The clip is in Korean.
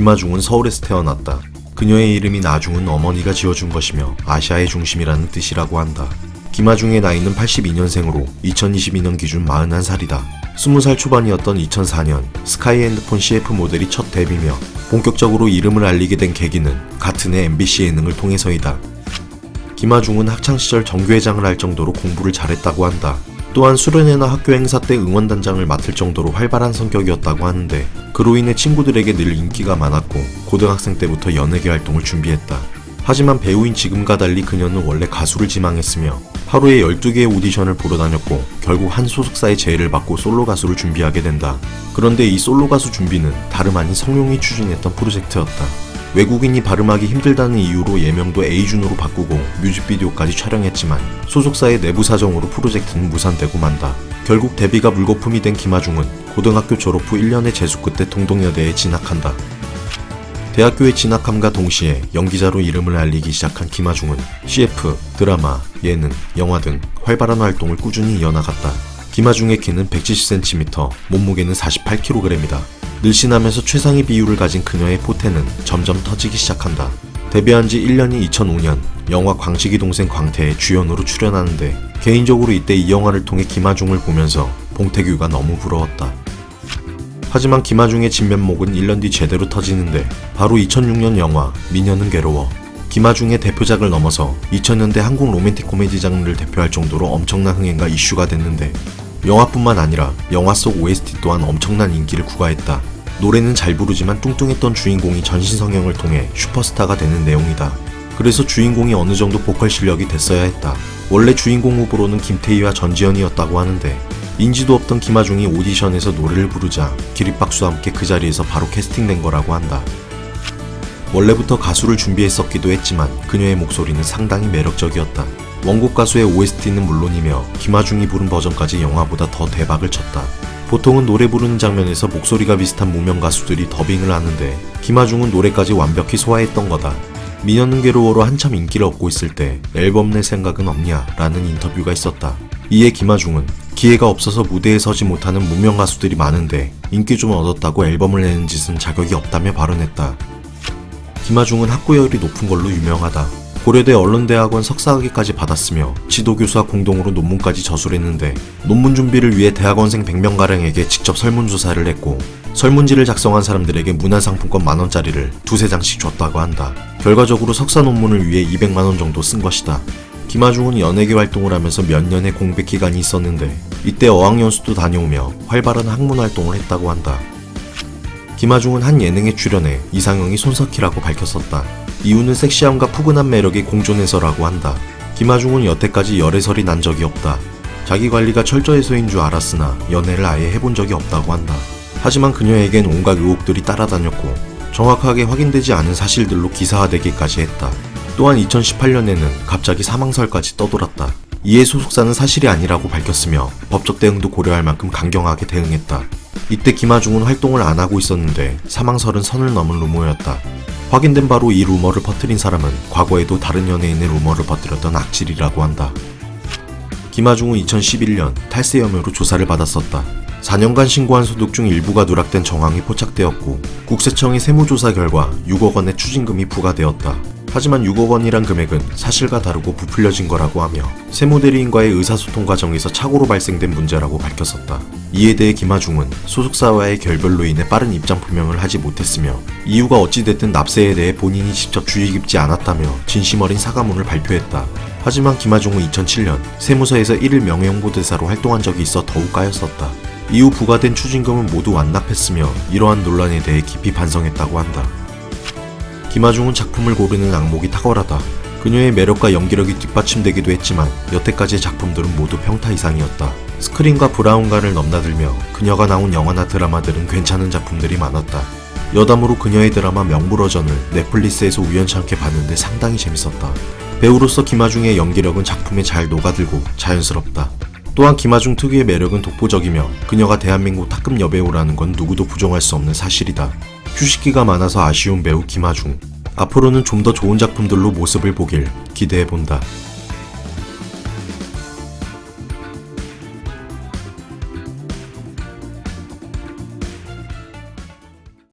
김아중은 서울에서 태어났다. 그녀의 이름인 아중은 어머니가 지어준 것이며 아시아의 중심이라는 뜻이라고 한다. 김아중의 나이는 82년생으로 2022년 기준 41살이다. 20살 초반이었던 2004년 스카이 핸드폰 CF 모델이 첫 데뷔며 본격적으로 이름을 알리게 된 계기는 같은 해 MBC 예능을 통해서이다. 김아중은 학창시절 정교회장을 할 정도로 공부를 잘했다고 한다. 또한 수련회나 학교 행사 때 응원단장을 맡을 정도로 활발한 성격이었다고 하는데 그로 인해 친구들에게 늘 인기가 많았고 고등학생 때부터 연예계 활동을 준비했다. 하지만 배우인 지금과 달리 그녀는 원래 가수를 지망했으며 하루에 12개의 오디션을 보러 다녔고 결국 한 소속사의 제의를 받고 솔로 가수를 준비하게 된다. 그런데 이 솔로 가수 준비는 다름 아닌 성룡이 추진했던 프로젝트였다. 외국인이 발음하기 힘들다는 이유로 예명도 에이준으로 바꾸고 뮤직비디오까지 촬영했지만 소속사의 내부 사정으로 프로젝트는 무산되고 만다. 결국 데뷔가 물거품이 된 김아중은 고등학교 졸업 후 1년의 재수 끝에 동동여대에 진학한다. 대학교에 진학함과 동시에 연기자로 이름을 알리기 시작한 김아중은 CF, 드라마, 예능, 영화 등 활발한 활동을 꾸준히 이어나갔다. 김아중의 키는 170cm, 몸무게는 48kg이다. 늘씬하면서 최상의 비율을 가진 그녀의 포태는 점점 터지기 시작한다. 데뷔한 지 1년이 2005년 영화 광식이 동생 광태의 주연으로 출연하는데 개인적으로 이때 이 영화를 통해 김아중을 보면서 봉태규가 너무 부러웠다. 하지만 김아중의 진면목은 1년 뒤 제대로 터지는데 바로 2006년 영화 미녀는 괴로워 김아중의 대표작을 넘어서 2000년대 한국 로맨틱 코미디 장르를 대표할 정도로 엄청난 흥행과 이슈가 됐는데 영화뿐만 아니라 영화 속 OST 또한 엄청난 인기를 구가했다. 노래는 잘 부르지만 뚱뚱했던 주인공이 전신 성형을 통해 슈퍼스타가 되는 내용이다. 그래서 주인공이 어느 정도 보컬 실력이 됐어야 했다. 원래 주인공 후보로는 김태희와 전지현이었다고 하는데 인지도 없던 김아중이 오디션에서 노래를 부르자 기립박수와 함께 그 자리에서 바로 캐스팅된 거라고 한다. 원래부터 가수를 준비했었기도 했지만 그녀의 목소리는 상당히 매력적이었다. 원곡 가수의 OST는 물론이며 김아중이 부른 버전까지 영화보다 더 대박을 쳤다. 보통은 노래 부르는 장면에서 목소리가 비슷한 무명 가수들이 더빙을 하는데 김아중은 노래까지 완벽히 소화했던 거다. 미녀는 괴로워로 한참 인기를 얻고 있을 때 앨범 낼 생각은 없냐? 라는 인터뷰가 있었다. 이에 김아중은 기회가 없어서 무대에 서지 못하는 무명 가수들이 많은데 인기 좀 얻었다고 앨범을 내는 짓은 자격이 없다며 발언했다. 김아중은 학구열이 높은 걸로 유명하다. 고려대 언론대학원 석사학위까지 받았으며 지도교수와 공동으로 논문까지 저술했는데 논문 준비를 위해 대학원생 100명가량에게 직접 설문조사를 했고 설문지를 작성한 사람들에게 문화상품권 만원짜리를 두세 장씩 줬다고 한다. 결과적으로 석사 논문을 위해 200만원 정도 쓴 것이다. 김아중은 연예계 활동을 하면서 몇 년의 공백 기간이 있었는데 이때 어학연수도 다녀오며 활발한 학문 활동을 했다고 한다. 김아중은 한 예능에 출연해 이상형이 손석희라고 밝혔었다. 이유는 섹시함과 푸근한 매력이 공존해서라고 한다. 김아중은 여태까지 열애설이 난 적이 없다. 자기 관리가 철저해서인 줄 알았으나 연애를 아예 해본 적이 없다고 한다. 하지만 그녀에겐 온갖 의혹들이 따라다녔고 정확하게 확인되지 않은 사실들로 기사화되기까지 했다. 또한 2018년에는 갑자기 사망설까지 떠돌았다. 이에 소속사는 사실이 아니라고 밝혔으며 법적 대응도 고려할 만큼 강경하게 대응했다. 이때 김아중은 활동을 안 하고 있었는데 사망설은 선을 넘은 루머였다. 확인된 바로 이 루머를 퍼뜨린 사람은 과거에도 다른 연예인의 루머를 퍼뜨렸던 악질이라고 한다. 김아중은 2011년 탈세 혐의로 조사를 받았었다. 4년간 신고한 소득 중 일부가 누락된 정황이 포착되었고 국세청의 세무조사 결과 6억 원의 추징금이 부과되었다. 하지만 6억 원이란 금액은 사실과 다르고 부풀려진 거라고 하며 세무대리인과의 의사소통 과정에서 착오로 발생된 문제라고 밝혔었다. 이에 대해 김하중은 소속사와의 결별로 인해 빠른 입장 표명을 하지 못했으며 이유가 어찌됐든 납세에 대해 본인이 직접 주의 깊지 않았다며 진심 어린 사과문을 발표했다. 하지만 김하중은 2007년 세무서에서 1일 명예홍보대사로 활동한 적이 있어 더욱 까였었다. 이후 부과된 추징금은 모두 완납했으며 이러한 논란에 대해 깊이 반성했다고 한다. 김아중은 작품을 고르는 악목이 탁월하다. 그녀의 매력과 연기력이 뒷받침되기도 했지만 여태까지의 작품들은 모두 평타 이상이었다. 스크린과 브라운관을 넘나들며 그녀가 나온 영화나 드라마들은 괜찮은 작품들이 많았다. 여담으로 그녀의 드라마 명불허전을 넷플릭스에서 우연찮게 봤는데 상당히 재밌었다. 배우로서 김아중의 연기력은 작품에 잘 녹아들고 자연스럽다. 또한 김아중 특유의 매력은 독보적이며 그녀가 대한민국 탑급 여배우라는 건 누구도 부정할 수 없는 사실이다. 휴식기가 많아서 아쉬운 배우 김아중. 앞으로는 좀 더 좋은 작품들로 모습을 보길 기대해본다.